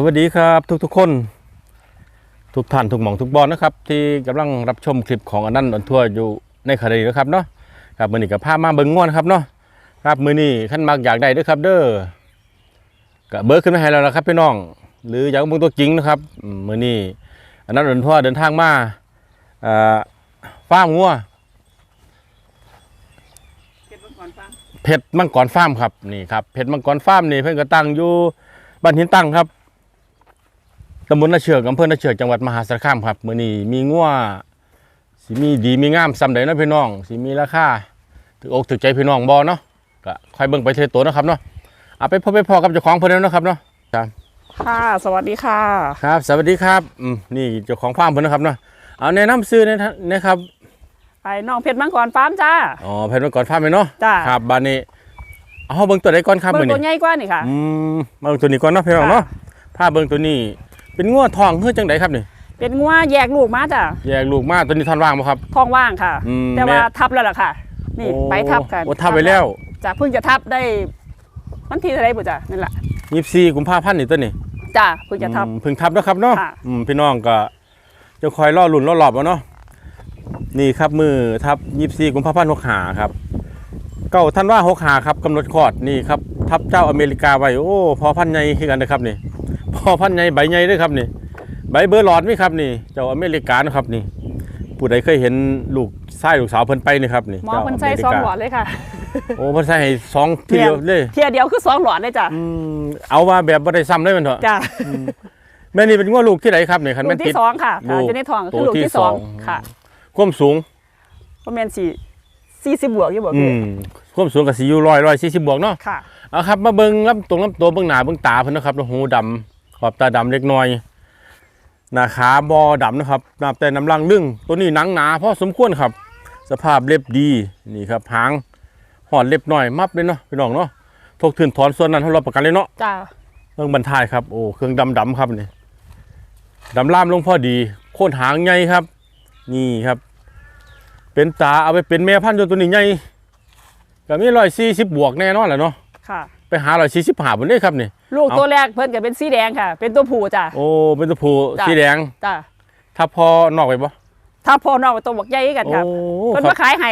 สวัสดีครับทุกทุกๆคน ทุกท่านทุกหม่องทุกบอลนะครับ ที่กำลังรับชมคลิปของอนันต์อันทั่วอยู่ในคดีนะครับเนาะครับมือนี้กับพามาเบิ่งง่วนครับเนาะครับมือนี้ขั้นมากอยากได้ด้วยครับ เด้อก็เบิร์ขึ้นมาให้เราแล้วครับพี่น้อง หรืออยากเบิ่งตัวจริงนะครับมือนี้อนันต์อันทั่วเดินทางมาอ่าฟาร์มงัวเพชรมังกรฟาร์มครับนี่ครับเพชรมังกรฟาร์มนี่เพิ่นก็ตั้งอยู่บ้านหินตั้งครับ ตำบลนาเชือกอำเภอนาเชือกจังหวัดมหาสารคามครับมื้อนี้มีงัวสิมีดีมีงามซำใดเนาะพี่น้องสิมีราคาถูกอกถูกใจพี่น้องบ่เนาะก็ค่อยเบิ่งไปเทตัวเนาะครับเนาะเอาไปพบไปพอกับเจ้าของเพิ่นแล้วเนาะครับเนาะครับค่ะสวัสดีค่ะ ครับ สวัสดีครับอืมนี่เจ้าของฟาร์มเพิ่นนะครับเนาะเอาแนะนำซื้อหนะนะครับไอ้น้องเพชรมังกรฟาร์มจ้าอ๋อเพชรมังกรฟาร์มแม่นเนาะจ้าครับบัดนี้เอาเบิ่งตัวใดก่อนครับเบิ่มื้งอตัวนี้ใหญ่กว่านี่ค่ะอืมมาเบิ่งตัวนี้ก่อนเนาะพี่น้องเนาะผ้าเบิ่งตัวนี้ เป็นงัวทองเฮือจังไดครับนี่เป็นงัวแยกลูกมาจ้าแยกลูกมาตัวนี้ทอนว่างบ่ครับ ท้องว่างค่ะ อืมแต่ว่าทับแล้วล่ะค่ะ นี่โอ้ไปทับกันโอ้ทับไปแล้วจ้าเพิ่งจะทับได้วันที่เท่าไหรบุจ้านั่นแหละ24กุมภาพันธ์นี่ตัวนี้จ้าเพิ่งจะทับ อืมเพิ่งทับแล้วครับเนาะค่ะ อืมพี่น้องก็จะคอยรอลุ่นรอหลอบเอาเนาะนี่ครับมือทับ24กุมภาพันธ์65ครับเก้าท่านว่า65ครับกำหนดคลอดนี่ครับทับเจ้าอเมริกาไว้โอ้พอพันธุ์ใหญ่คือกันนะครับนี่ พอพันธุ์ใหญ่ใบใหญ่เด้วยครับนี่ ใบเบอร์หลอดไหมครับนี่ เจ้าอเมริกานะครับนี่ ผู้ใดเคยเห็นลูกชายลูกสาวเพิ่นไปนี่ครับนี่หมอเพิ่นใส่สองหลอดเลยค่ะ โอ้เพิ่นใส่ให้สองทีเดียวเลยเทียเดียวคือสองหลอดเลยจ้าอืมเอาว่าแบบบ่ได้ซ้ำเลยแมันเถอะจ้าแม่นี่เป็นงัวลูกที่ไหนครับนี่คันลูแม่กนติที่ดสองค่ะลูกค่ะจะในท้องคือตัวลูกที่ที่สองสองค่ะความสูงประมาณสี่สี่สิบบวกอยู่บวกอืพี่มความสูงก็สิอยู่100 140บวกเนาะค่ะเอาครับมาเบิ่งลำตรงลำตัวเบิ่งหน้าเบิ่งตาเพิ่นนะครับหูดำ ขอบตาดำเล็กน้อยหน้าขาบ่ดำนะครับนับแต่น้ำลังลึ่งตัวนี้หนังหนาพอสมควรครับ สภาพเล็บดีนี่ครับหางหอดเล็บน้อยมับเลยเนาะพี่น้องเนาะทกถืนถอนส่วนนั้นให้เราประกันเลยเนาะจ้าเรื่องบรรทายครับโอ้เครื่องดำดำๆครับนี่ดำล่ามลงพอดี โค่นหางใหญ่ครับ นี่ครับ เป็นตาเอาไปเป็นแม่พันธุ์ตัวนี้ใหญ่ก็มีร้อยสี่สิบบวกแน่นอนแหละเนาะค่ะ ไปหาร้อยสี่สิบหาบนนี้ครับนี่ ลูกเอาตัวแรกเพิ่นก็เป็นสีแดงค่ะ เป็นตัวผู้จ้าโอ้เป็นตัวผู้จ้ะสีแดงจ้าถ้าพอนอกไปปะถ้าพ่อน้องตัวบักใหญ่กันโอ้ครับเพิ่นครัมาบขายให้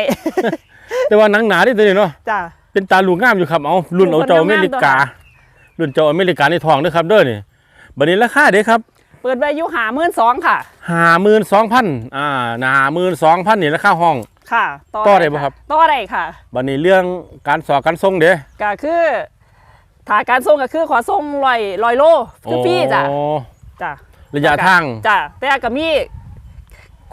แต่ว่าหนังหนาที่ตัวนี้เนาะจ้าเป็นตาลูกงามอยู่ครับเอารุ่นเอาเจ้าอเมริกา รุ่นเจ้าอเมริกาในทองเด้อครับเด้อนี่บัดนี้ราคาเด้ครับเปิดไว้อยู่หาหมื่นสองค่ะห้าหมื่นสองพันอ่าห้าหมื่นสองพันนี่ราคาห้องค่ะต่อได้บ่ครับต่อได้ค่ะบัดนี้เรื่องการสอบการส่งเด้ก็คือ ถ้าการส่งก็คือขอส่งลอยลอยโลคือฟรีจ้ะโอ้จ้ะระยะทางจ้ะแต่ก็มี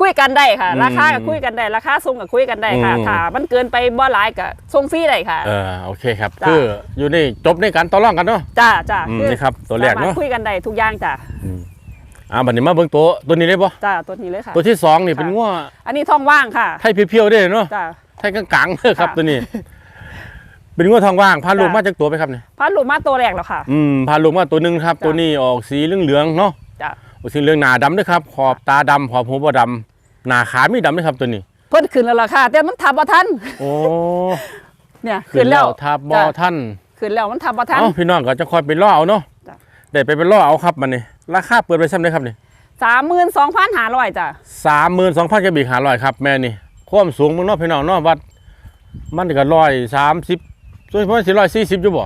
คุยกันได้ค่ะอืมราคาก็คุยกันได้ ราคาส่งก็คุยกันได้ค่ะอืมถ้ามันเกินไปบ่หลายก็ส่งฟรีได้ค่ะเออโอเคครับจ้ะคืออยู่ในจบในการต่อรองกันเนาะจ้ะจ้ะอืมคือนี่ครับตัวแรกเนอะสมถคุยกันได้ทุกอย่างจ้ะอืมอ่าบัดนี้มาเบิ่งตัวตัวนี้เลยปะจ้ะตัวนี้เลยค่ะ ตัวที่สองนี่ค่ะเป็นงัวอันนี้ท้องว่างค่ะไทยเพียวๆได้เนาะจ้ะไทยกลางๆเด้อครับค่ะตัวนี้ เป็นงัวทองว่างพาลูกจ้ะมาจากตัวไปครับเนี่ยพันลูกมาตัวแรกแล้วค่ะ อืมพาลูกมาตัวหนึ่งครับจ้ะตัวนี้ออกสีเหลืองๆเนาะจ้ะออกสีเหลืองหนาดำด้วยครับ ขอบตาดำขอบหัวบ่ดำหน้าขามีดำด้วยครับตัวนี้ เพิ่นขึ้นแล้วล่ะค่ะ แต่มันทับบ่ทันโอ้เนี่ยขึ้นแล้วทับบ่จ้ะท่านขึ้นแล้วมันทับบ่ทันเอ้าพี่น้องก็จะคอยไปล่อเอาเนาะจ้ะได้ไปเป็นล่อเอาครับมันนี่ราคาเปิดไปซ้ำเลยครับนี่สามหมื่นสองพันห้าร้อยจ้ะสามหมื่นสองพันกระบี่หาร้อยครับแม่นี่ความสูงมึงเนาะพี่น้องเนาะวัด มันก็ร้อยสามสิบ ส่วนผมสี่ร้อยสี่สิบอยู่บ่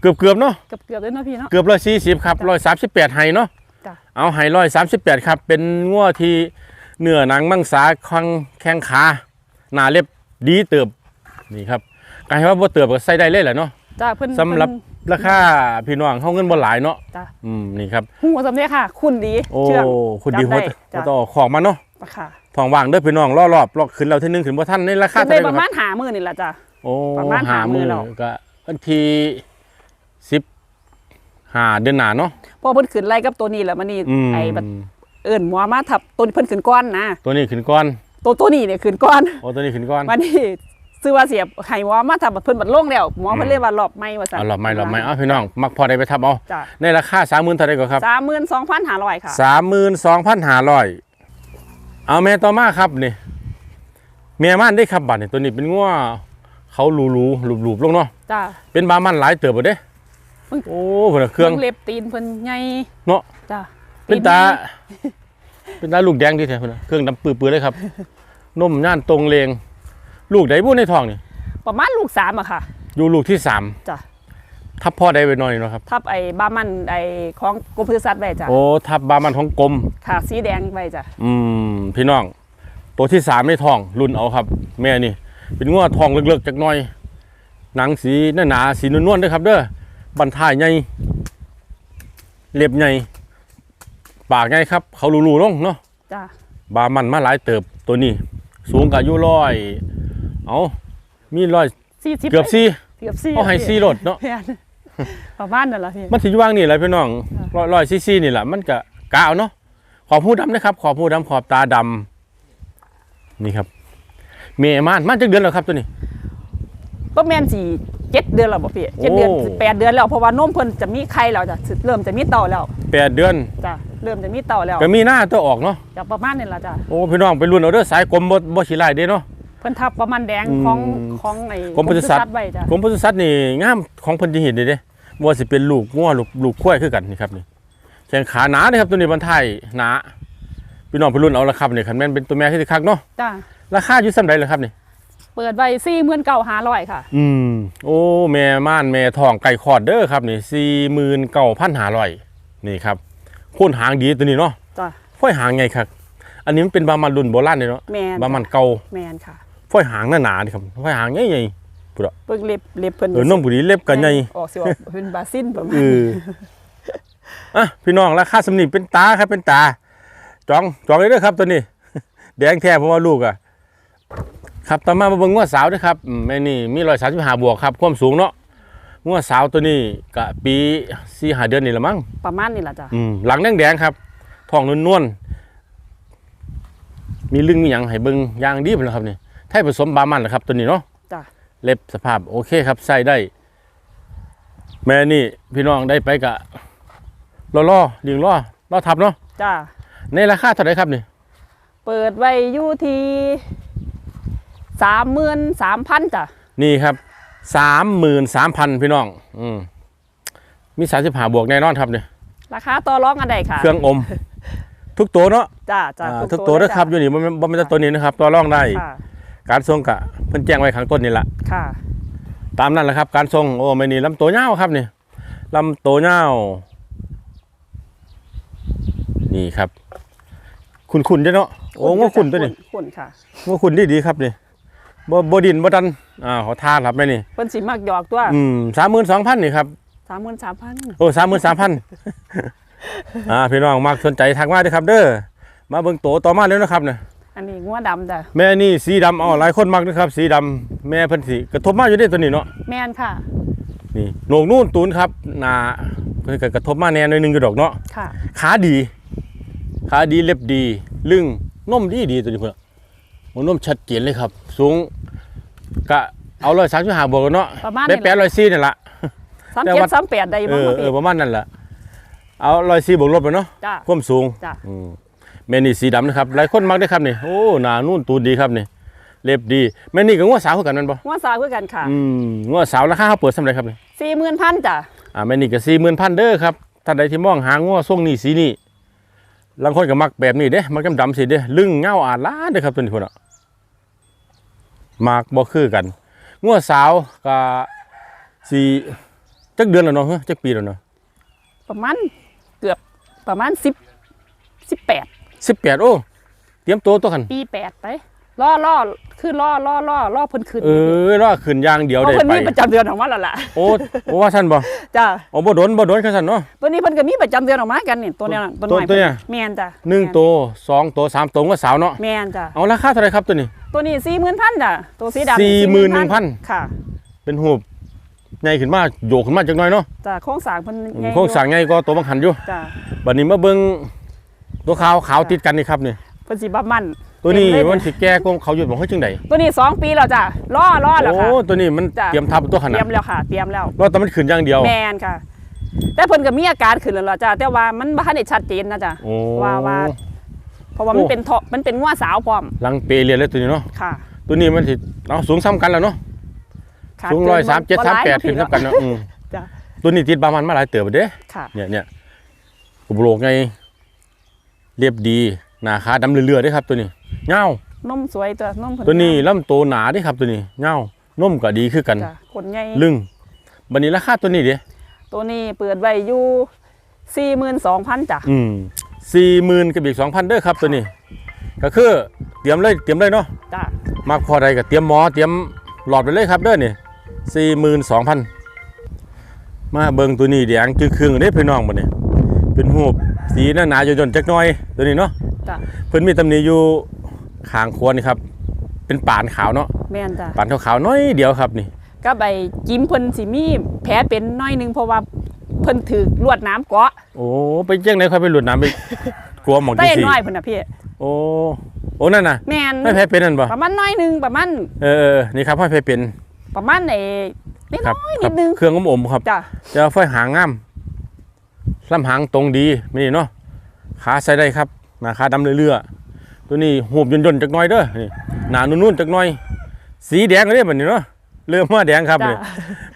เกือบเกือบๆเนาะเกือบเกือบเลยเนาะพี่เนาะเกือบร้อยสี่สิบครับร้อยสามสิบแปดไฮเนาะจ้ะเอาไฮร้อยสามสิบแปดครับ เป็นงัวที่เนื้อหนังมังสาคังแข้งขาหนาเล็บดีเติบนี่ครับกายว่าบ่เติบก็ใส่ได้เลยแหละเนาะจ้ะเพิ่นสำหรับเพิ่นราคาพี่น้องเฮาเงินบ่หลายเนาะจ้ะอืมนี่ครับหูสำเนียค่ะ คุณดีโอ้เชื่องคุณดีจำหัวได้หัวจ้ะต่อของมาเนาะค่ะทองว่างเด้อพี่น้องล่อรอบลอกขึ้นเราที่หนึงขึ้นบ่ทันในราคาขึ้นเท่าได้ไหร่ประคมารับณหามือนี่แหละจ้ะ โอ้ประมาณหาหามื้มืออแล้ว ก็วันที่สิบห้าเดือนหน้าเนาะพอเพิ่นขึ้นไล่กับตัวนี้แหละมันนี่อืมไอ้บัดเอิ้นหมอมาทับตัวนี้เพิ่นขึ้นก้อนนะตัวนี้ขึ้นก้อน ตัวตัวนี้เนี่ยขึ้นก้อนโอ้ตัวนี้ขึ้นก้อนวันนี้ซื้อว่าเสียบให้หมอมาทับบัดเพิ่นบัดลงแล้วหมอเพิ่นเลยว่ารอบใหม่ว่าซั่นเอาหลอบไม่หลอบไม่เอาพี่น้องมักพอได้ไปทับเอาจ้ะในราคาสามหมื่นเท่าไหร่ก็ครับ32,500ค่ะสามหมื่นสองพันห้าร้อยเอาแม่ต่อมาครับนี่เมียม่านได้ครับบัตรนี่ตัวนี้เป็นงัว เขาหลูหลูหลูบหลูบลงเนาะจ้ะเป็นบามันหลายเติบบ่เด้โอ้เพิ่นนะเครื่องบิ่เล็บตีนเพิ่นใหญ่เนาะจ้ะเป็นตาใหญ่เป็นตาลูกแดงดีแท้เพิ่นนะเครื่องดำปื้อๆเลยครับนมย่านตรงเลงลูกใดบ่ในท้องนี่ประมาณลูกสามอะค่ะ อยู่ลูกที่สามจ้ะทับพ่อได้ไปหน่อยเนาะครับ ทับไอ้บ้ามันไอ้ของกรมปศุสัตว์ไว้จ้ะโอ้ทับบามันของกลมค่ะ สีแดงไว้จ้ะอืมพี่น้อง ตัวที่สามในท้องรุ่นเอาครับ แม่นี่ เป็นงัวทองเลือกๆจักหน่อย หนังสีหนาๆสีนวลๆเด้อครับเด้อบันท้ายใหญ่เล็บใหญ่ปากใหญ่ครับ เขารูๆลงเนาะจ้ะบามันมาหลายเติบตัวนี้ สูงกอายุร้อยเอามีร้อยสี่สิบเกือบสี่เกือบสี่เอาให้สี่รถเนาะเพี่ยนประมาณนั่นล่ะพี่มันสิอยู่ว่างนี่แหละพี่น้องร้อยร้อยซีซีนี่แหละมันก็กาวเนาะขอบหูดำนะครับ ขอบหูดำขอบตาดำนี่ครับ เมย์ม่านม่านจักเดือนแล้วครับตัวนี้ ก็แม่นสี่เจ็ดเดือนแล้วบ่พี่เจ็ดเดือนโอ้แปดเดือนแล้วเพราะว่านมเพิ่นจะมีไข่แล้วจ้ะเริ่มจะมีเต่าแล้วแปดเดือนจ้ะเริ่มจะมีเต่าแล้วก็มีหน้าตัวออกเนาะจะประมาณนี้ล่ะจ้ะโอ้พี่น้องไปรุ่นเอาเด้อสายกลมบ่บ่ขี้ลายเด้เนาะ เพิ่นทับประมาณแดงอืม ของของไอ้กรมปศุสัตว์ไว้จ้ะกรมปศุสัตว์นี่งามของเพิ่นจะเห็นเด้เด้บ่ว่าสิเป็นลูกงัวลูกลูกควายคือกันนี่ครับนี่แข้งขาหนาเด้ครับตัวนี้บรรทายหนาพี่น้องไปรุ่นเอาละครับนี่คันแม่นเป็นตัวแม่ที่สิคักเนาะ จ้ะ ราคาอยู่ส่ำใดล่ะครับนี่เปิดไว้สี่หมื่นเก้าห้าร้อยค่ะ อืม โอ้แม่ม่านแม่ทองไก่คอดเด้อครับนี่สี่หมื่นเก้าพันหาร้อยนี่ครับโคนหางดีตัวนี้เนาะจ้ะฝ้อยหางไงครับ อันนี้มันเป็นบามันรุ่นโบราณเลยเนาะแมนบามันเก่าแมนค่ะฝ้อยหางหนาๆนี่ครับฝ้อยหางใหญ่เบิ่งเล็บเล็บเพิ่นๆเออน้องบุรีเล็บกันใหญ่ออกสิว่าเป็นบาซินประมาณเอออะพี่น้องราคาสำนีเป็นตาครับเป็นตาจองจองเลยเด้อครับตัวนี้ แดงแท้เพราะว่าลูกอะ ครับต่อมามาเบิ่งงัวสาวเด้วยครับอืมแม่นี่มีรอยสามสิบห้าบวกครับความสูงเนาะงัวสาวตัวนี้กะปีสี่ห้าเดือนนี่ละมั้งประมาณนี้ล่ะจ้ะอืมหลังแดงๆครับท้องนวลๆมีลึงมีหยังให้เบิ่งอย่างดีพุ่นล่ะครับนี่ไทยผสมบามันเหรอครับ ตัวนี้เนาะจ้ะเล็บสภาพโอเคครับใส่ได้ แม่นี่พี่น้องได้ไปกะล่อล่อๆเลียงล่อล่อทับเนาะจ้ะในราคาเท่าไหร่ครับนี่เปิดไว้อยู่ที่ สามหมื่นสามพันจ้ะนี่ครับสามหมื่นสามพันพี่น้อง อืมมีสามสิบห้าบวกแน่นอนครับเนี่ยราคาต่อรองกันได้ค่ะ เครื่องอม ทุกตัวเนาะจ้ะจ้ะอ่าทุกตัวเลนะครับอยู่นี่บ่แม่นบ่เป็นแต่ตัวนี้นะครับตัวรองได้ ค่ะการทรงกะเพิ่นแจ้งไว้ข้างต้นนี่แหละค่ะตามนั้นแหละครับ การทรงโอ้ไม่นี่ลำตัวยาวครับนี่ลำตัวยาวนี่ครับ คุณคุณเด้อเนาะโอ้ว่าคุณตัวนี้คุณค่ะว่าคุณดีดีครับนี่ บ่บ่ดินบ่ดันอ่าขอทานครับแม่นี่เพิ่นสิมักหยอกตัวอืมสามหมื่นสองพันนี่ครับสามหมื่นสามพันโอ้สามหมื่นสามพันอ่าพี่น้องมากสนใจทักมาเด้อครับ เด้อมาเบิ่งโตต่อมาแล้วนะครับเนี่ยอันนี้งัวดำจ้ะแม่นี่สีดำเอาหลายคนมักนะครับ สีดำแม่เพิ่นสิกระทบมาอยู่เด้ตัวนี้เนาะแมนค่ะ นี่โหนกนู่นตูนครับหนาเพิ่นก็กระทบมาแน่หน่อยหนึงอยู่ดอกเนาะค่ะ ขาดี ขาดีเล็บดี ลึงนมดีดีตัวนี้เพิ่นมันนมชัดเจนเลยครับ สูง กะเอาร้อยสามสิบห้าบวกแล้วเนาะประมาณได้นี้แปดร้อยสี่นี่แหละสามแต่เจ็ดว่าสามแปดได้เอบ้างอครับเอพี่อประมาณนั่นแหละเอาร้อยสี่บวกลบไปเนาะจ้ะความสูงจ้ะอืมแม่นี่สีดำนะครับหลายคนมักได้อครับนี่โอ้หนานุ่นตูนดีครับนี่เล็บดีแม่นี่ก็งัวสาวคือกันแมันบ่งัวสาวคือกันค่ะอืมงัวสาวราคาเขาเปิดสำไรครับนี่สี่หมื่นพันจ้ะอ่าแม่นี่ก็สี่หมื่นพันเด้อครับท่านใดที่มองหางัวทรงนี้สีนี้บางคนก็มักแบบนี้เด้มักดำๆสีเด้ลึงเงาอาดล้านเด้อครับตัวนี้พุ่นอะ มักบ่คือกันงัวสาวก็สีจักเดือนแล้วเนาะเฮ้ยจักปีแล้วเนาะประมาณเกือบประมาณสิบสิบแปดสิบแปดโอ้เตรียมตัวตัวกันปีแปดไปล่อล่อคือล่อล่อล่อล่อเพิ่นขึ้นเออรอขึ้นอย่างเดียวเพราะได้เพิ่นไปมีประจำเดือนของมันแล้วล่ะโอ้โอ้ว่าท่านบ่จ้ะโอ้บ่โดนบ่โดนคือซั่นเนาะตัวนี้เพิ่นก็มีประจำเดือนออกมากันนี่ตัวเนี้ยตัวตัวน้อยตัวเนี่ยแมนจ้ะหนึ่งตัวสองตัวสามตัวก็สาวเนาะแมนจ้ะเอาราคาเท่าไหรครับตัวนี้ ตัวนี้สี่หมื่นพันจ้ะตัวสีดำ41,000 ค่ะเป็นหูบใหญ่ขึ้นมาโยกขึ้นมาจักหน่อยเนาะจ้ะโครงสร้างเพิ่นอืมใหญ่โครงสร้างใหญ่ก็ตัวบังหันอยู่จ้ะบัดนี้มาเบิ่งตัวขาวขาวติดกันนี่ครับนี่เพิ่นสิบับมันตัวนี้เต็มเลยมันสิแก่กว่าเขาอยู่บ่เฮ้ยจังไดตัวนี้สองปีแล้วจ้ะล่อล่อแล้วโอ้ค่ะตัวนี้มันจ้ะ เตรียมทับตัวขเตนารีดยมแล้วค่ะ เตรียมแล้ว รอแต่มันขึ้นอย่างเดียว แมนค่ะ แต่เพิ่นก็มีอาการขึ้นแล้วล่ะจ้ะแต่ว่ามันบ่ทันได้ชัดเจนนะจ้ะโอ้ ว่าว่า เพราะว่ามันโอ้เป็นเถาะมันเป็นงัวสาวพร้อมลังเปเรียนเลยตัวนี้เนาะค่ะ ตัวนี้มันสิเอาสูงซ้ำกันแล้วเนาะค่ะสูงเกินร้อยสามเจ็ดบ่สามหลยแปดบ่ขึ้นผิทับกันเนาะอืมจ้ะตัวนี้ติดบามันมาหลายเติบแล้วเด้ค่ะเนี่ยเนี่ยกระโหลกไงเรียบดีหน้าขาดำเรื่อยๆเด้ครับ ตัวนี้เงานมสวยตัวนมเพิ่ตัวนี้ลำโตหนาเด้ครับตัวนี้เงานมก็ดีคือกันจ้ะขนใหญ่ลึงบัดนี้ราคาตัวนี้เด้ตัวนี้เปิดไว้อยู่สี่หมื่นสองพันจ้ะอืม สี่หมื่นกับอีกสองพันเด้อครับตัวนี้ก็คือเตรียมเลยเตรียมเลยเนาะจ้ะมากพอใดก็เตรียมหมอเตรียมหลอดไปเลยครับเด้อนี่สี่หมื่นสองพันมาเบิ่งตัวนี้แดงคือเครื่องเด้พี่น้องบัดนี้เป็นหูบสีหนาหนาๆย่นๆจักหน่อยตัวนี้เนาะจ้ะเพิ่นมีตำหนิอยู่ข้างควรนี่ครับ เป็นปานขาวเนาะแม่นจ้ะปานขาวๆน้อยเดียวครับนี่ก็ใบจิ้มเพิ่นสิมีแผลเป็นน้อยหนึงเพราะว่าเพิ่นถือลวดน้ำเกาะโอ้ไปเจ้งไหนค่อยไปหลุดน้ำไปกลัวหมองจัเต้งซี่น้อยเพิ่นน่ะพี่โอ้โอ้นั่นน่ะแม่นไม่แพ้เป็นนั่นบ่ประมาณน้อยหนึงประมาณเออเออนี่ครับห้อยแพ้เป็นประมาณไอ้นิดครับน้อยครันิดนึงเครื่องอมๆครับ จ้ะจะไฟหางงามลำหางตรงดีไม่นี่เนาะ ขาใส่ได้ครับ หน้าขาดำเรื่อยๆตัวนี้หูบย่นๆจักหน่อยเด้อ นี่ หนานุ่นๆจักหน่อย สีแดงเลยบัดนี้เนาะ เริ่มมาแดงครับจ้ะนี่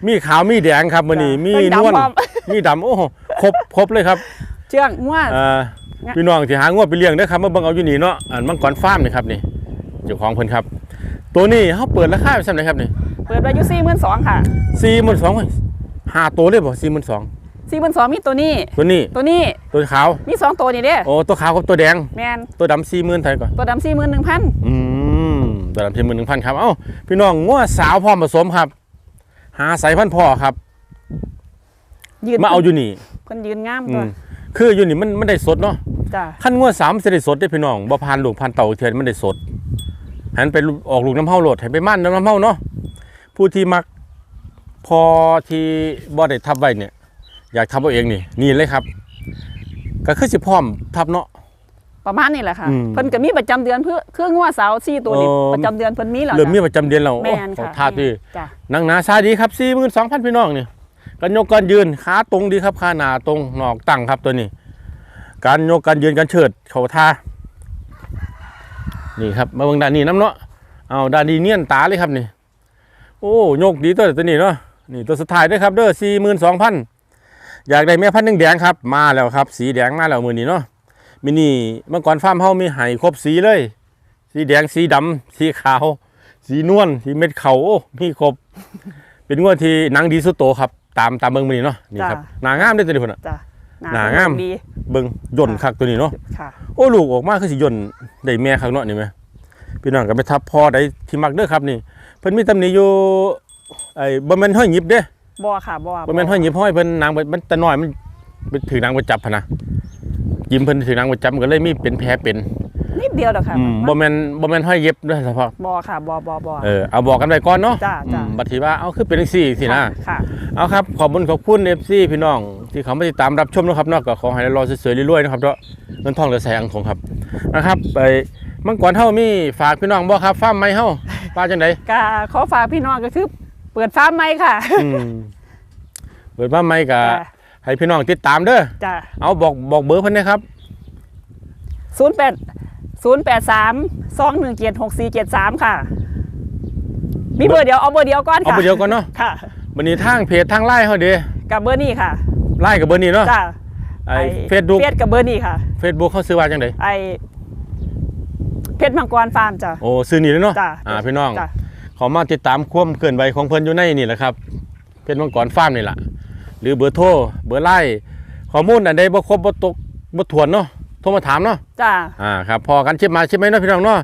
มีขาวมีแดงครับวันนี้มีจ้ะนวลดำพร้อ มมีดำโอ้โหครบครบเลยครับเชื่องงัวอ่าพี่น้องที่หางวดไปเลี้ยงเด้อครับมาเบิ่งเอาอยู่นี่เนาะอันมังกรฟาร์มนี่ครับนี่เจ้าของเพิ่นครับ ตัวนี้เขาเปิดราคาไปซั่นไหนครับนี่เปิดไว้อยู่สี่หมื่นสองค่ะ42,000ห้าตัวเลยบ่42,000สี่หมื่นสองมีตัวนี้ ตัวนี้ตัวนี้ตัวขาวมีสองตัวนี่เด้โอ้ตัวขาวกับตัวแดงแมนตัวดำสี่หมื่นไทยก่อนตัวดำสี่หมื่นหนึ่งพันอืมตัวดำสี่หมื่นหนึ่งพันครับเอ้าพี่น้องงัวสาวพร้อมผสมครับ หาสายพันธุ์พ่อครับ ยืนมาเอาอยู่นี่เพิ่นยืนงามอืตัวมคืออยู่นี่มันมันได้สดเนาะจ้ะขั้นงัวสามมันสิได้สดได้อพี่น้องบ่พานลูกพานเต่าเทียนมันได้สดหันไปออกลูกน้ำเฮาโหลดให้ไปมั่นน้ำเฮาเนาะผู้ที่มักพอที่บ่ได้ทับไว้เนี่ย อยากทับเอาเองนี่ นี่เลยครับ ก็คือสิพร้อมทับเนาะประมาณนี้แหละค่ะอืมเพิ่นก็มีประจำเดือนเพื่อเครื่องงัวสาวสี่ตัวนี้โอ้ประจำเดือนเพิ่นมีแล้วเริ่มมีจ้ะประจำเดือนแล้วแม่โอ้นขอค่ะทาดีจ้ะนังหนาซาดีครับสี่หมื่นสองพันพี่น้องนี่ การยกการยืนขาตรงดีครับขาหนาตรงหนอกตั้งครับตัวนี้ การยกการยืนการเฉิดเข่าท่านี่ครับมาเบิ่งด้านนี้น้ำเนาะเอาด้านนี้เนียนตาเลยครับนี่โอ้ยกดีตัวตัวนี้เนาะนี่ตัวสุดท้ายด้วยครับเด้อสี่หมื่นสองพันอยากได้แม่พันธุ์แดงครับ มาแล้วครับ สีแดงมาแล้วมือนี้เนาะมินี่เมื่อก่อนฟาร์มเฮามีไห้ครบสีเลย สีแดงสีดำสีขาว สีนวลสีเม็ดเขาโอ้มีครบ เป็นงวดที่หนังดีสุดโตครับ ตามตามเบิ้งมือนี้เนาะนี่ครับหนางามได้อตัวนี้พุ่นน่ะจ้ะหนางามดีเบิ้งย่นคักตัวนี้เนาะค่ะโอ้ลูกออกมาคือสิย่นได้แม่คักเนาะนี่แม่พี่น้องก็ไปทับพ่อได้ที่มักเด้อครับนี่ เพิ่นมีตำหนิอยู่ไอ้บ่แม่นห้อยหยิบเด้บ่ค่ะบ่บ่แม่นห้อยหยิบห้อยเพิ่นนางไปมันแต่น้อยมันไปถือนางไปจับพะนะยิ้มเพิ่นถือนางไปจับมันก็เลยมีเป็นแผลเป็น นิดเดียวดอกค่ะอืมบ่แม่นบ่แม่นห้อยเย็บเด้อเฉพาะบ่ค่ะบ่บ่บ่เออเอาบอกกันไว้ก่อนเนาะจ้ะจ้ะ อืมบัดทีว่าเอาคือเป็นจังซี่สินะ ค่ะ เอาครับ ขอบคุณขอบคุณเอฟซีพี่น้อง ที่เขามาติดตามรับชมนะครับเนอกก็ขอให้รอสวยๆรวยๆนะครับเนาะเงินทองเหลือใส่อังคงครับนะครับไปมังกรเฮามีฝากพี่น้องบ่ครับฟาร์มไหมเฮาปลาจังไดก็ขอฝากพี่น้องก็คือเปิดฟาร์มใหม่ค่ะอืมเปิดฟาร์มไหมก็จ้ะให้พี่น้องติดตามเด้อจ้ะเอาบอกบอกเบอร์เพิ่นนะครับ ศูนย์แปด ศูนย์แปดสามสองหนึ่งเจ็ดหกสี่เจ็ดสามค่ะ มีเบอร์เดียวเอาเบอร์เดียวก่อนเอาค่ะเบอร์เดียวก่อนเนาะค่ะวันนี้ทางเพจทางไลน์เฮาเด้กับเบอร์นี้ค่ะไลน์กับเบอร์นี้เนาะจ้ะไอ้เฟซบุ๊กเฟซกับเบอร์นี้ค่ะ เฟซบุ๊กเขาซื้อว่าจังไดไอเพชรมังกรฟาร์มจ้ะโอ้ซื้อนี่เลยเนาะจ้ะอ่าพี่น้อง จ้ะขอมาติดตามความเคลื่อนไหวของเพิ่นอยู่ในนี่แหละครับ เพชรมังกรฟาร์มนี่แหละหรือเบอร์โทรเบอร์ไล่ข้อมูลอันใดบ่ครบบ่ตกบ่ทวนเนาะโท รมาถามเนาะจ้ะอ่าครับพอกันชิปมาชิปไหมเนาะพี่น้องเนาะ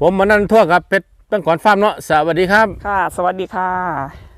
ผมมานั่นทั่วกับเพชรมังกรฟาร์มเนาะสวัสดีครับ ค่ะ สวัสดีค่ะ